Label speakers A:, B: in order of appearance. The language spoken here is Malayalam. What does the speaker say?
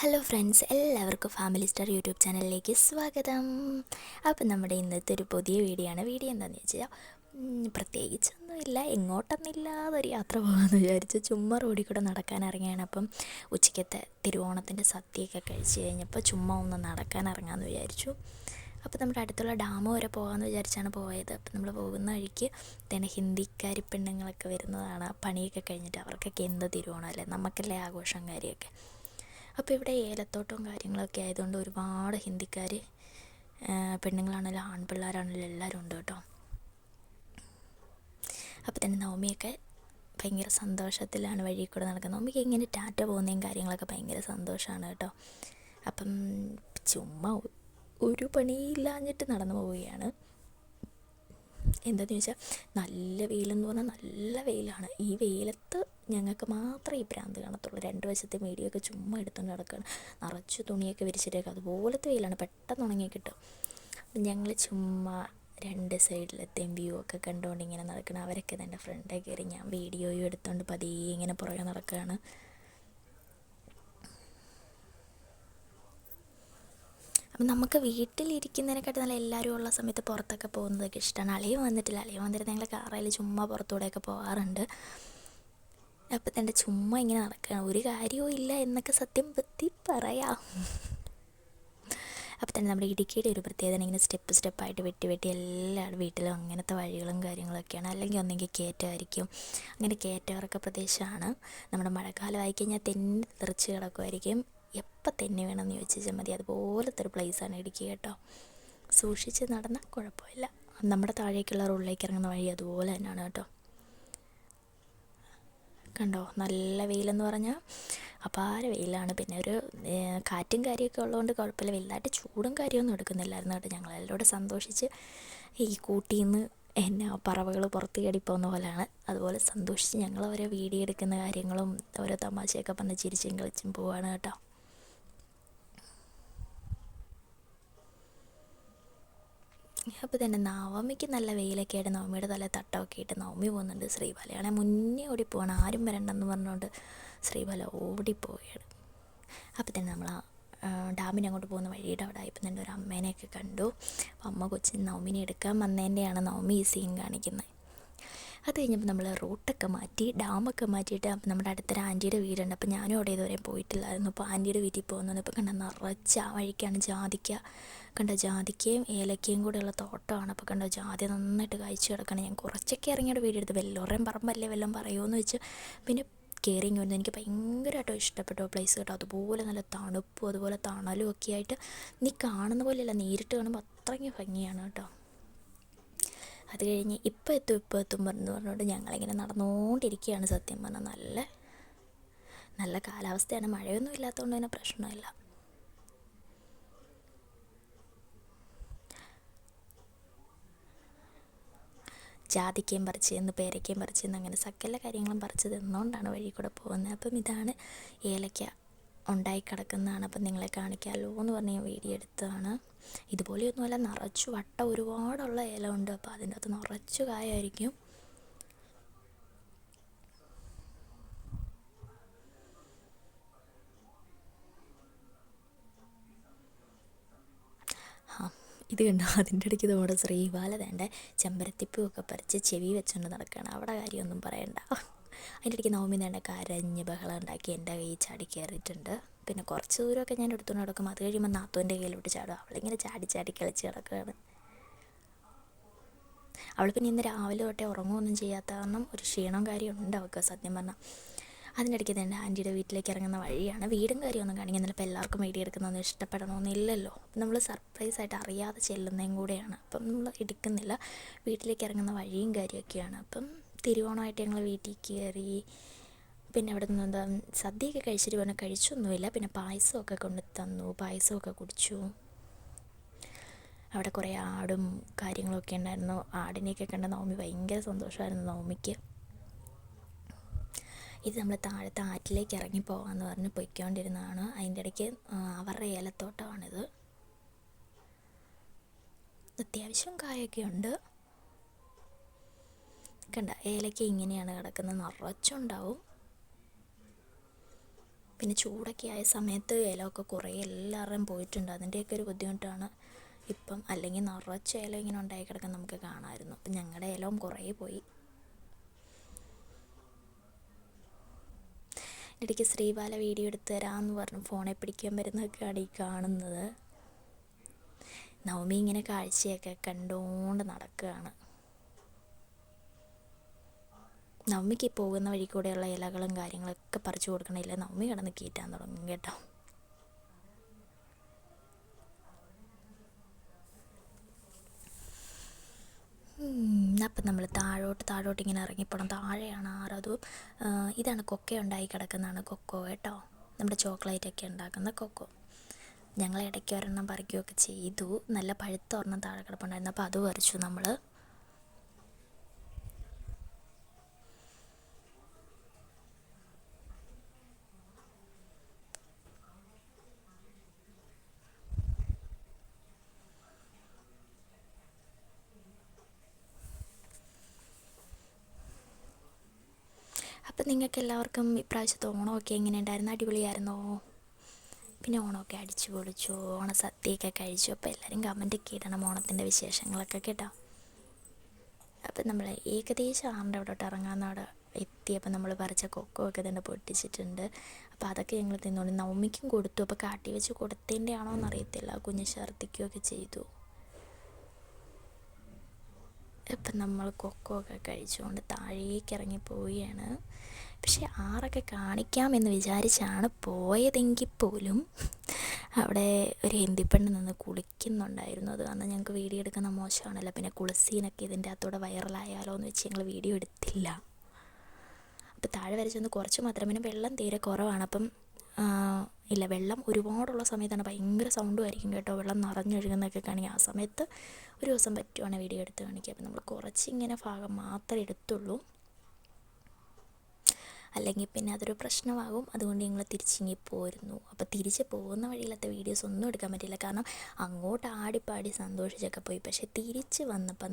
A: ഹലോ ഫ്രണ്ട്സ് എല്ലാവർക്കും ഫാമിലി സ്റ്റാർ യൂട്യൂബ് ചാനലിലേക്ക് സ്വാഗതം. അപ്പം നമ്മുടെ ഇന്നത്തെ ഒരു പുതിയ വീഡിയോ ആണ്. വീഡിയോ എന്താണെന്ന് വെച്ചാൽ പ്രത്യേകിച്ചൊന്നുമില്ല എങ്ങോട്ടൊന്നുമില്ലാതെ ഒരു യാത്ര പോകാമെന്ന് വിചാരിച്ച് ചുമ്മാ റോഡിൽ കൂടെ നടക്കാൻ ഇറങ്ങിയാണ്. അപ്പം ഉച്ചയ്ക്കത്തെ തിരുവോണത്തിന്റെ സദ്യയൊക്കെ കഴിച്ച് കഴിഞ്ഞപ്പോൾ ചുമ്മാ ഒന്ന് നടക്കാൻ ഇറങ്ങാമെന്ന് വിചാരിച്ചു. അപ്പോൾ നമ്മുടെ അടുത്തുള്ള ഡാം വരെ പോകാമെന്ന് വിചാരിച്ചാണ് പോയത്. അപ്പം നമ്മൾ പോകുന്ന വഴിക്ക് തന്നെ ഹിന്ദിക്കാരി പെണ്ണുങ്ങളൊക്കെ വരുന്നതാണ്. പണിയൊക്കെ കഴിഞ്ഞിട്ട് അവർക്കൊക്കെ എന്ത് തിരുവോണമല്ലേ നമുക്കല്ലേ ആഘോഷം കാര്യമൊക്കെ അപ്പോൾ ഇവിടെ ഏലത്തോട്ടവും കാര്യങ്ങളൊക്കെ ആയതുകൊണ്ട് ഒരുപാട് ഹിന്ദിക്കാർ പെണ്ണുങ്ങളാണെങ്കിലും ആൺപിള്ളേരാണെങ്കിലും എല്ലാവരും ഉണ്ട് കേട്ടോ. അപ്പോൾ തന്നെ നവമിയൊക്കെ ഭയങ്കര സന്തോഷത്തിലാണ് വഴി കൂടെ നടക്കുന്നത്. നവമിക്ക് ഇങ്ങനെ ടാറ്റ പോകുന്നതും കാര്യങ്ങളൊക്കെ ഭയങ്കര സന്തോഷമാണ് കേട്ടോ. അപ്പം ചുമ്മാ ഒരു പണിയില്ലാഞ്ഞിട്ട് നടന്നു പോവുകയാണ്. എന്താണെന്ന് ചോദിച്ചാൽ നല്ല വെയിലെന്ന് പറഞ്ഞാൽ നല്ല വെയിലാണ്. ഈ വെയിലത്ത് ഞങ്ങൾക്ക് മാത്രമേ ഈ ഭ്രാന്ത് കാണത്തുള്ളൂ. രണ്ട് വശത്തെ മീഡിയൊക്കെ ചുമ്മാ എടുത്തുകൊണ്ട് നടക്കുകയാണ് നിറച്ച് തുണിയൊക്കെ വിരിച്ചിട്ടേക്കും അതുപോലത്തെ വെയിലാണ്. പെട്ടെന്ന് ഉണങ്ങി കിട്ടും. ഞങ്ങൾ ചുമ്മാ രണ്ട് സൈഡിലത്തെയും വ്യൂ ഒക്കെ കണ്ടുകൊണ്ട് ഇങ്ങനെ നടക്കണം. അവരൊക്കെ എന്റെ ഫ്രണ്ടേ കയറി ഞാൻ വീഡിയോയും എടുത്തുകൊണ്ട് പതിയെ ഇങ്ങനെ പുറകെ നടക്കുകയാണ് അപ്പം നമുക്ക് വീട്ടിലിരിക്കുന്നതിനെക്കാട്ടി നല്ല എല്ലാവരും ഉള്ള സമയത്ത് പുറത്തൊക്കെ പോകുന്നതൊക്കെ ഇഷ്ടമാണ്. അളിയും വന്നിട്ടില്ല. അളിയും വന്നിട്ട് ഞങ്ങൾ കാറയിൽ ചുമ്മാ പുറത്തൂടെയൊക്കെ പോകാറുണ്ട്. അപ്പം തന്നെ ചുമ്മാ ഇങ്ങനെ നടക്കുകയാണ്. ഒരു കാര്യവും ഇല്ല എന്നൊക്കെ സത്യം പറ്റി പറയാം. അപ്പം തന്നെ നമ്മുടെ ഇടുക്കിയുടെ ഒരു പ്രത്യേകത ഇങ്ങനെ സ്റ്റെപ്പ് സ്റ്റെപ്പായിട്ട് വെട്ടി വെട്ടി എല്ലാ വീട്ടിലും അങ്ങനത്തെ വഴികളും കാര്യങ്ങളൊക്കെയാണ്. അല്ലെങ്കിൽ ഒന്നെങ്കിൽ കയറ്റമായിരിക്കും. അങ്ങനെ കയറ്റമിറക്ക പ്രദേശമാണ്. നമ്മുടെ മഴക്കാലമായി കഴിഞ്ഞാൽ തെന്നി തെറിച്ച് കിടക്കുമായിരിക്കും. എപ്പോൾ തന്നെ വേണമെന്ന് ചോദിച്ചാൽ മതി. അതുപോലത്തെ ഒരു പ്ലേസാണ് ഇടുക്കി കേട്ടോ. സൂക്ഷിച്ച് നടന്നാൽ കുഴപ്പമില്ല. നമ്മുടെ താഴേക്കുള്ള റോഡിലേക്ക് ഇറങ്ങുന്ന വഴി അതുപോലെ തന്നെയാണ് കേട്ടോ. കണ്ടോ? നല്ല വെയിലെന്ന് പറഞ്ഞാൽ അപാര വെയിലാണ്. പിന്നെ ഒരു കാറ്റും കാര്യമൊക്കെ ഉള്ളതുകൊണ്ട് കുഴപ്പമില്ല. വലുതായിട്ട് ചൂടും കാര്യമൊന്നും എടുക്കുന്നില്ലായിരുന്നു കേട്ടോ. ഞങ്ങളെല്ലാവരും സന്തോഷിച്ച് ഈ കൂട്ടിയിൽ നിന്ന് എന്നാ പറവകൾ പുറത്ത് കയറി പോകുന്ന പോലെയാണ്. അതുപോലെ സന്തോഷിച്ച് ഞങ്ങൾ ഓരോ വീഡിയോ എടുക്കുന്ന കാര്യങ്ങളും ഓരോ തമാശയൊക്കെ പറഞ്ഞ് ചിരിച്ചും കളിച്ചും പോവാണ് കേട്ടോ. അപ്പോൾ തന്നെ നവമിക്ക് നല്ല വെയിലൊക്കെ ആയിട്ട് നവമിയുടെ തല തട്ടമൊക്കെ ഇട്ട് നവമി പോകുന്നുണ്ട് ശ്രീബാലയാണെ മുന്നേ ഓടിപ്പോവാണ്. ആരും വരണ്ടെന്ന് പറഞ്ഞുകൊണ്ട് ശ്രീബല ഓടിപ്പോവുകയാണ്. അപ്പോൾ തന്നെ നമ്മൾ ഡാമിന് അങ്ങോട്ട് പോകുന്ന വഴിയുടെ അവിടെ ആയപ്പോൾ തന്നെ ഒരു അമ്മേനെയൊക്കെ കണ്ടു. അപ്പോൾ അമ്മ കൊച്ചിന് നവമിനെ എടുക്കാൻ വന്നതിന്റെയാണ് നവമി ഈ സീൻ കാണിക്കുന്നത് അത് കഴിഞ്ഞപ്പോൾ നമ്മൾ റൂട്ടൊക്കെ മാറ്റി ഡാമൊക്കെ മാറ്റിയിട്ട് അപ്പം നമ്മുടെ അടുത്തൊരു ആന്റിയുടെ വീടുണ്ട്. അപ്പോൾ ഞാനും അവിടെ ഇതുവരെ പോയിട്ടില്ലായിരുന്നു. അപ്പോൾ ആന്റിയുടെ വീട്ടിൽ പോകുന്നത് ഇപ്പോൾ കണ്ട നിറച്ച് ആ വഴിക്കാണ് ജാതിക്ക. കണ്ട ജാതിക്കയും ഏലക്കയും കൂടെയുള്ള തോട്ടമാണ്. അപ്പോൾ കണ്ടോ ജാതി നന്നായിട്ട് കഴിച്ചു കിടക്കണം. ഞാൻ കുറച്ചൊക്കെ ഇറങ്ങിയുടെ വീടെടുത്ത്. വെല്ലോറേം പറമ്പല്ലേ വല്ലതും പറയുമെന്ന് വെച്ച് പിന്നെ കയറി ഇങ്ങ് വരുന്നത് എനിക്ക് ഭയങ്കരമായിട്ട് ഇഷ്ടപ്പെട്ടു പ്ലേസ് കേട്ടോ. അതുപോലെ നല്ല തണുപ്പും അതുപോലെ തണലും ഒക്കെ ആയിട്ട് നീ കാണുന്ന പോലെയല്ല. നേരിട്ട് കാണുമ്പോൾ അത്രയ്ക്ക് ഭംഗിയാണ് കേട്ടോ. അത് കഴിഞ്ഞ് ഇപ്പം എത്തും ഇപ്പം എത്തും പറഞ്ഞു പറഞ്ഞുകൊണ്ട് ഞങ്ങളിങ്ങനെ നടന്നുകൊണ്ടിരിക്കുകയാണ് സത്യം പറഞ്ഞാൽ. നല്ല നല്ല കാലാവസ്ഥയാണ്. മഴയൊന്നും ഇല്ലാത്തതുകൊണ്ട് തന്നെ പ്രശ്നമില്ല. ജാതിക്കയും പറിച്ച് തന്ന് പേരയ്ക്കയും പറിച്ച് തന്ന് അങ്ങനെ സകല കാര്യങ്ങളും പറിച്ച് തന്നുകൊണ്ടാണ് വഴി കൂടെ പോകുന്നത്. അപ്പം ഇതാണ് ഏലക്ക ഉണ്ടായി കിടക്കുന്നതാണ്. അപ്പം നിങ്ങളെ കാണിക്കാമല്ലോ എന്ന് പറഞ്ഞ് ഞാൻ വീഡിയോ എടുത്തതാണ്. ഇതുപോലെയൊന്നുമല്ല നിറച്ച് വട്ട ഒരുപാടുള്ള ഇല ഉണ്ട്. അപ്പോൾ അതിന്റെ അകത്ത് നിറച്ചു കായായിരിക്കും. ഇത് കണ്ടോ? അതിന്റെ ഇടയ്ക്ക് നമ്മുടെ ശ്രീബാല വേണ്ട ചെമ്പരത്തിപ്പൂവൊക്കെ പറിച്ച് ചെവി വെച്ചുകൊണ്ട് നടക്കുകയാണ് അവിടെ കാര്യമൊന്നും പറയണ്ട. അതിന്റെ ഇടയ്ക്ക് നവമി വേണ്ട കരഞ്ഞ് ബഹളം ഉണ്ടാക്കി എന്റെ കൈ ചാടി കയറിയിട്ടുണ്ട്. പിന്നെ കുറച്ച് ദൂരമൊക്കെ ഞാൻ എടുത്തുകൊണ്ട് നടക്കും. അത് കഴിയുമ്പോൾ നാത്തുവിന്റെ കയ്യിലോട്ട് ചാടും. അവളിങ്ങനെ ചാടി ചാടി കളിച്ച് കിടക്കുകയാണ് അവൾ പിന്നെ ഇന്ന് രാവിലെ തൊട്ടേ ഉറങ്ങുകയൊന്നും ചെയ്യാത്ത കാരണം ഒരു ക്ഷീണവും കാര്യം ഉണ്ട് അവൾക്ക് സത്യം പറഞ്ഞാൽ അതിനിടയ്ക്ക് തന്നെ ആന്റിയുടെ വീട്ടിലേക്ക് ഇറങ്ങുന്ന വഴിയാണ് വീടും കാര്യമൊന്നും കാണിക്കുന്നില്ല അപ്പോൾ എല്ലാവർക്കും വീഡിയോ എടുക്കുന്നതൊന്നും ഇഷ്ടപ്പെടണമെന്നില്ലല്ലോ അപ്പം നമ്മൾ സർപ്രൈസ് ആയിട്ട് അറിയാതെ ചെല്ലുന്നതും കൂടെയാണ്. അപ്പം നമ്മൾ എടുക്കുന്നില്ല. വീട്ടിലേക്ക് ഇറങ്ങുന്ന വഴിയും കാര്യമൊക്കെയാണ്. അപ്പം തിരുവോണമായിട്ട് ഞങ്ങൾ വീട്ടിൽ കയറി പിന്നെ അവിടെ നിന്ന് എന്താ സദ്യയൊക്കെ കഴിച്ചിട്ട് പറഞ്ഞാൽ കഴിച്ചൊന്നുമില്ല. പിന്നെ പായസമൊക്കെ കൊണ്ട് തന്നു. പായസമൊക്കെ കുടിച്ചു. അവിടെ കുറേ ആടും കാര്യങ്ങളൊക്കെ ഉണ്ടായിരുന്നു. ആടിനെയൊക്കെ കണ്ട നവമി ഭയങ്കര സന്തോഷമായിരുന്നു നവമിക്ക്. ഇത് നമ്മൾ താഴത്തെ ആറ്റിലേക്ക് ഇറങ്ങി പോകാമെന്ന് പറഞ്ഞ് പൊയ്ക്കൊണ്ടിരുന്നതാണ്. അതിന്റെ ഇടയ്ക്ക് അവരുടെ ഏലത്തോട്ടമാണിത്. അത്യാവശ്യം കായൊക്കെ ഉണ്ട്. കണ്ട ഏലക്ക ഇങ്ങനെയാണ് കിടക്കുന്നത്. നിറച്ചുണ്ടാവും. പിന്നെ ചൂടൊക്കെ ആയ സമയത്ത് ഇലയൊക്കെ കുറേ എല്ലാവരുടെയും പോയിട്ടുണ്ട്. അതിന്റെയൊക്കെ ഒരു ബുദ്ധിമുട്ടാണ്. ഇപ്പം അല്ലെങ്കിൽ നിറച്ച ഇല ഇങ്ങനെ ഉണ്ടായി കിടക്കാൻ നമുക്ക് കാണാമായിരുന്നു. അപ്പം ഞങ്ങളുടെ ഇലവും കുറേ പോയി. ഇടയ്ക്ക് ശ്രീബാല വീഡിയോ എടുത്ത് തരാമെന്ന് പറഞ്ഞു. ഫോണെ പിടിക്കാൻ വരുന്നതൊക്കെയാണ് ഈ കാണുന്നത്. നവമി ഇങ്ങനെ കാഴ്ചയൊക്കെ കണ്ടുകൊണ്ട് നടക്കുകയാണ്. നവമിക്ക് പോകുന്ന വഴി കൂടെയുള്ള ഇലകളും കാര്യങ്ങളൊക്കെ പറിച്ചു കൊടുക്കണില്ല നവമി കിടന്ന് കീറ്റാൻ തുടങ്ങും കേട്ടോ. അപ്പം നമ്മൾ താഴോട്ട് താഴോട്ട് ഇങ്ങനെ ഇറങ്ങിപ്പോണം. താഴെയാണ് ആറതും. ഇതാണ് കൊക്ക ഉണ്ടായി കിടക്കുന്നതാണ് കൊക്കോ കേട്ടോ. നമ്മുടെ ചോക്ലേറ്റ് ഒക്കെ ഉണ്ടാക്കുന്ന കൊക്കോ. ഞങ്ങൾ ഇടയ്ക്ക് ഒരെണ്ണം പറിക്കുകയൊക്കെ ചെയ്തു. നല്ല പഴുത്ത ഒരെണ്ണം താഴെ കിടപ്പുണ്ടായിരുന്നു. അപ്പോൾ അത് പറിച്ചു നമ്മൾ അപ്പം നിങ്ങൾക്ക് എല്ലാവർക്കും ഇപ്രാവശ്യത്തെ ഓണമൊക്കെ എങ്ങനെയുണ്ടായിരുന്നു? അടിപൊളിയായിരുന്നോ? പിന്നെ ഓണമൊക്കെ അടിച്ചു പൊളിച്ചു ഓണസദ്യയൊക്കെ കഴിച്ചു. അപ്പോൾ എല്ലാവരും കമന്റൊക്കെ ഇടണം ഓണത്തിന്റെ വിശേഷങ്ങളൊക്കെ കേട്ടോ. അപ്പം നമ്മൾ ഏകദേശം ആറിന്റെ അവിടോട്ട് ഇറങ്ങാന്നവിടെ എത്തിയപ്പോൾ നമ്മൾ പറിച്ച കൊക്കോ ഒക്കെ തന്നെ പൊട്ടിച്ചിട്ടുണ്ട്. അപ്പോൾ അതൊക്കെ ഞങ്ങൾ തിന്നോളൂ. നവമിക്കും കൊടുത്തു. അപ്പോൾ കാട്ടി വെച്ച് കൊടുത്തതിന്റെ ആണോ എന്നറിയത്തില്ല. കുഞ്ഞ് ഛർദ്ദിക്കുകയൊക്കെ ചെയ്തു. ഇപ്പം നമ്മൾ കൊക്കോ ഒക്കെ കഴിച്ചുകൊണ്ട് താഴേക്ക് ഇറങ്ങി പോവുകയാണ് പക്ഷേ ആറൊക്കെ കാണിക്കാമെന്ന് വിചാരിച്ചാണ് പോയതെങ്കിൽ പോലും അവിടെ ഒരു ഹിന്ദിപ്പെണ്ണ് നിന്ന് കുളിക്കുന്നുണ്ടായിരുന്നു. അത് കാരണം ഞങ്ങൾക്ക് വീഡിയോ എടുക്കുന്ന മോശമാണല്ലോ. പിന്നെ കുളിസീനൊക്കെ ഇതിന്റെ അകത്തൂടെ വൈറലായാലോ എന്ന് വെച്ച് ഞങ്ങൾ വീഡിയോ എടുത്തില്ല. അപ്പോൾ താഴെ വരച്ചൊന്ന് ചെന്ന് കുറച്ച് മാത്രം. പിന്നെ വെള്ളം തീരെ കുറവാണ്. അപ്പം ഇല്ല വെള്ളം ഒരുപാടുള്ള സമയത്താണ് ഭയങ്കര സൗണ്ടും ആയിരിക്കും കേട്ടോ. വെള്ളം നിറഞ്ഞൊഴുകുന്നതൊക്കെ കാണിക്കുക. ആ സമയത്ത് ഒരു ദിവസം പറ്റുവാണ് വീഡിയോ എടുത്ത് കാണിക്കുക. അപ്പം നമ്മൾ കുറച്ചിങ്ങനെ ഭാഗം മാത്രമേ എടുത്തുള്ളൂ. അല്ലെങ്കിൽ പിന്നെ അതൊരു പ്രശ്നമാകും. അതുകൊണ്ട് ഞങ്ങൾ തിരിച്ചിങ്ങി പോരുന്നു. അപ്പോൾ തിരിച്ച് പോകുന്ന വഴിയിലത്തെ വീഡിയോസ് ഒന്നും എടുക്കാൻ പറ്റില്ല. കാരണം അങ്ങോട്ട് ആടിപ്പാടി സന്തോഷിച്ചൊക്കെ പോയി. പക്ഷേ തിരിച്ച് വന്നപ്പം